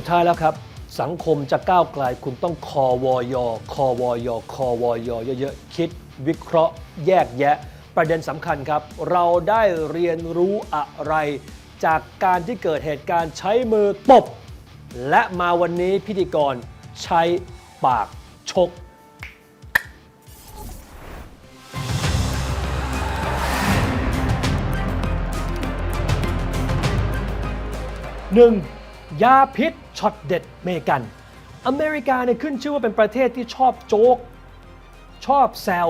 สุดท้ายแล้วครับ สังคมจะก้าวไกลคุณต้องคอวอยคอวอยคอวอยเยอะๆ คิดวิเคราะห์ แยกแยะ ประเด็นสำคัญครับ เราได้เรียนรู้อะไร จากการที่เกิดเหตุการณ์ใช้มือตบและมาวันนี้พิธีกรใช้ปากชก 1. ยาพิษช็อตเด็ดเมกัน อเมริกาเนี่ยขึ้นชื่อว่าเป็นประเทศที่ชอบโจ๊ก ชอบแซว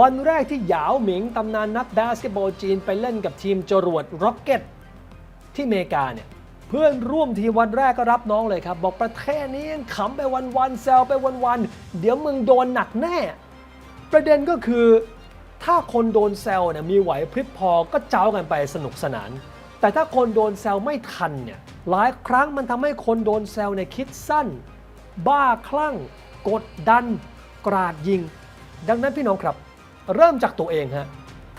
วันแรกที่หยาวหมิงตำนานนักบาสเกตบอลจีนไปเล่นกับทีมจรวดร็อกเก็ตที่อเมริกาเนี่ยเพื่อนร่วมทีมวันแรกก็รับน้องเลยครับ บอกประเทศนี้ยังขำไปวันๆแซวไปวันๆเดี๋ยวมึงโดนหนักแน่ ประเด็นก็คือถ้าคนโดนแซวเนี่ยมีไหวพริบพอก็เจ้ากันไปสนุกสนาน แต่ถ้าคนโดนแซวไม่ทันเนี่ยหลายครั้งมันทำให้คนโดนแซวเนี่ยคิดสั้น บ้าคลั่ง กดดัน กราดยิง ดังนั้นพี่น้องครับ เริ่มจากตัวเองฮะ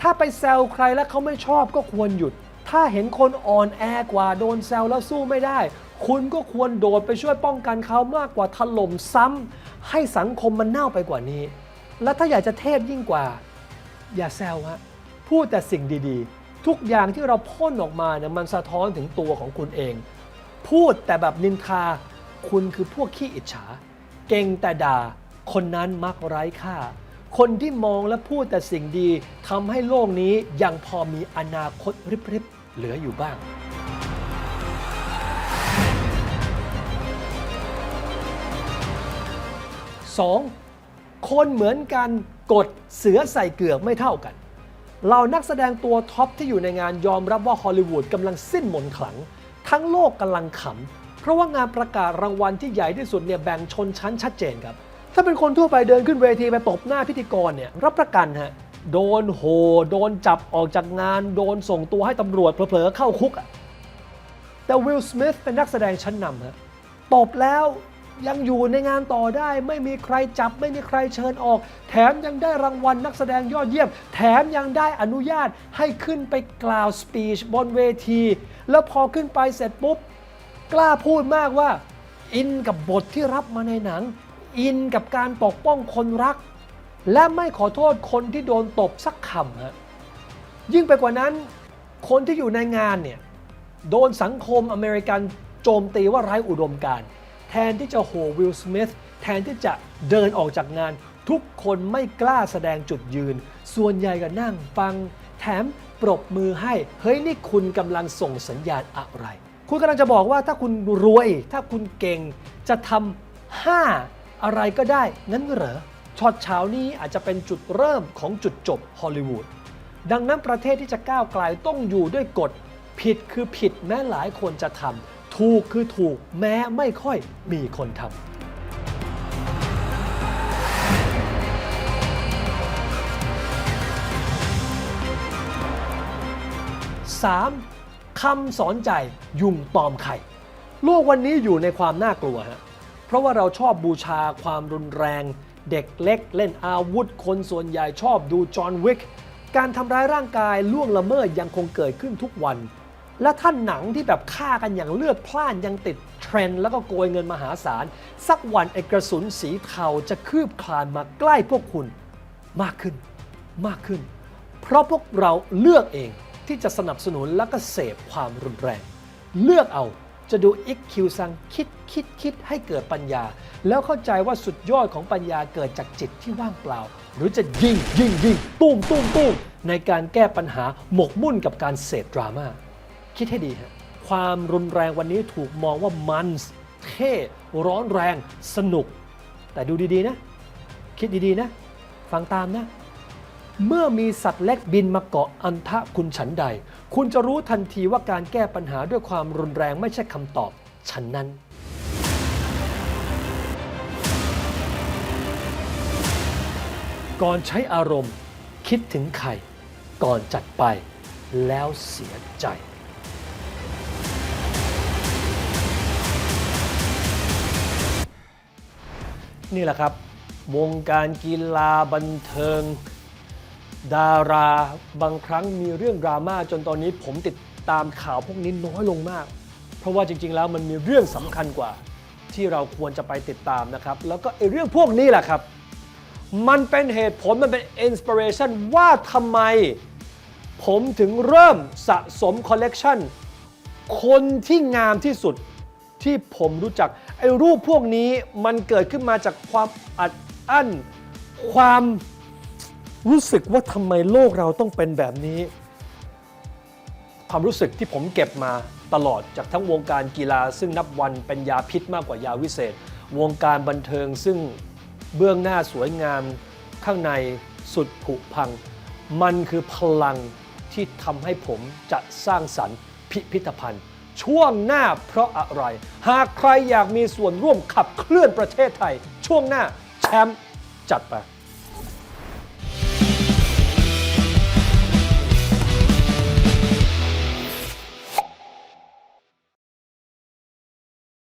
ถ้าไปแซวใครแล้วเขาไม่ชอบก็ควรหยุด ถ้าเห็นคนอ่อนแอกว่าโดนแซวแล้วสู้ไม่ได้ คุณก็ควรโดดไปช่วยป้องกันเขามากกว่าถล่มซ้ำให้สังคมมันเน่าไปกว่านี้ และถ้าอยากจะเทพยิ่งกว่า อย่าแซวฮะพูดแต่สิ่งดีๆ ทุกอย่างที่เราพ่นออกมาเนี่ยมันสะท้อนถึงตัวของคุณเอง พูดแต่แบบนินทาคุณคือพวกขี้อิจฉา เก่งแต่ด่า คนนั้นมักไร้ค่า คนที่มองและพูดแต่สิ่งดีทำให้โลกนี้ยังพอมีอนาคตริบๆเหลืออยู่บ้าง 2. คนเหมือนกันกดเสือใส่เกือกไม่เท่ากัน เรานักแสดงตัวท็อปที่อยู่ในงานยอมรับว่าฮอลลีวูดกำลังสิ้นมนขลัง ทั้งโลกกำลังขำ เพราะว่างานประกาศรางวัลที่ใหญ่ที่สุดเนี่ยแบ่งชนชั้นชัดเจนครับ ถ้าเป็นคนทั่วไปเดินขึ้นเวทีไปตบหน้าพิธีกรเนี่ยรับประกันฮะโดนโห โดนจับออกจากงาน โดนส่งตัวให้ตำรวจเผลอๆเข้าคุกแต่วิลสมิธเป็นนักแสดงชั้นนำฮะตบแล้ว ยังอยู่ในงานต่อได้ ไม่มีใครจับ ไม่มีใครเชิญออก แถมยังได้รางวัลนักแสดงยอดเยี่ยม แถมยังได้อนุญาตให้ขึ้นไปกล่าวสปีชบนเวที แล้วพอขึ้นไปเสร็จปุ๊บ กล้าพูดมากว่า อินกับบทที่รับมาในหนัง อินกับการปกป้องคนรัก และไม่ขอโทษคนที่โดนตบสักคำฮะยิ่งไปกว่านั้น คนที่อยู่ในงานเนี่ยโดนสังคมอเมริกันโจมตีว่าไร้อุดมการณ์ นที่จะโหวิลสมิธแทนที่จะเดินออกจากงาน ทุกคนไม่กล้าแสดงจุดยืน ส่วนใหญ่ก็นั่งฟัง แถมปรบมือให้ เฮ้ยนี่คุณกำลังส่งสัญญาณอะไร คุณกำลังจะบอกว่าถ้าคุณรวย ถ้าคุณเก่งจะทำห้าอะไรก็ได้ งั้นเหรอช็อตเช้านี้อาจจะเป็นจุดเริ่มของจุดจบฮอลลีวูดดังนั้นประเทศที่จะก้าวไกลต้องอยู่ด้วยกฎ ผิดคือผิดแม้หลายคนจะทำ ถูกคือถูกแม้ไม่ค่อยมีคนทำ 3. คำสอนใจยุงตอมไข่ โลกวันนี้อยู่ในความน่ากลัวฮะ เพราะว่าเราชอบบูชาความรุนแรง เด็กเล็กเล่นอาวุธ คนส่วนใหญ่ชอบดูจอห์นวิก การทำร้ายร่างกายล่วงละเมิดยังคงเกิดขึ้นทุกวัน และท่านหนังที่แบบฆ่ากันอย่างเลือดพล่านยังติดเทรนด์แล้วก็โกยเงินมหาศาล สักวันไอกระสุนสีเทาจะคืบคลานมาใกล้พวกคุณมากขึ้นมากขึ้น เพราะพวกเราเลือกเองที่จะสนับสนุนและก็เสพความรุนแรง เลือกเอาจะดูอิกคิวซังคิดคิดคิดให้เกิดปัญญา แล้วเข้าใจว่าสุดยอดของปัญญาเกิดจากจิตที่ว่างเปล่า หรือจะยิงยิงยิงตุ้มตุ้มตุ้มในการแก้ปัญหาหมกมุ่นกับการเสพดราม่า คิดให้ดีฮะความรุนแรงวันนี้ถูกมองว่ามันเท่ร้อนแรงสนุก แต่ดูดีๆนะ คิดดีๆนะ ฟังตามนะ เมื่อมีสัตว์เล็กบินมาเกาะอันทะคุณฉันใด คุณจะรู้ทันทีว่าการแก้ปัญหาด้วยความรุนแรงไม่ใช่คำตอบฉันนั้นก่อนใช้อารมณ์คิดถึงใคร ก่อนจัดไปแล้วเสียใจ นี่แหละครับ วงการกีฬาบันเทิง ดาราบางครั้งมีเรื่องดราม่าจนตอนนี้ผมติดตามข่าวพวกนี้น้อยลงมาก เพราะว่าจริง ๆ แล้วมันมีเรื่องสำคัญกว่า ที่เราควรจะไปติดตามนะครับ แล้วก็ไอ้เรื่องพวกนี้แหละครับ มันเป็นเหตุผลมันเป็นอินสปิเรชันว่าทำไม ผมถึงเริ่มสะสมคอลเลกชันคนที่งามที่สุด ที่ผมรู้จักไอ้รูปพวกนี้มันเกิดขึ้นมาจากความอัดอั้น ความรู้สึกว่าทำไมโลกเราต้องเป็นแบบนี้ ความรู้สึกที่ผมเก็บมาตลอดจากทั้งวงการกีฬา ซึ่งนับวันเป็นยาพิษมากกว่ายาวิเศษ วงการบันเทิงซึ่งเบื้องหน้าสวยงามข้างในสุดผุพัง มันคือพลังที่ทำให้ผมจะสร้างสรรค์พิพิธภัณฑ์ ช่วงหน้าเพราะอะไร หากใครอยากมีส่วนร่วมขับเคลื่อนประเทศไทย ช่วงหน้าแชมป์จัดไป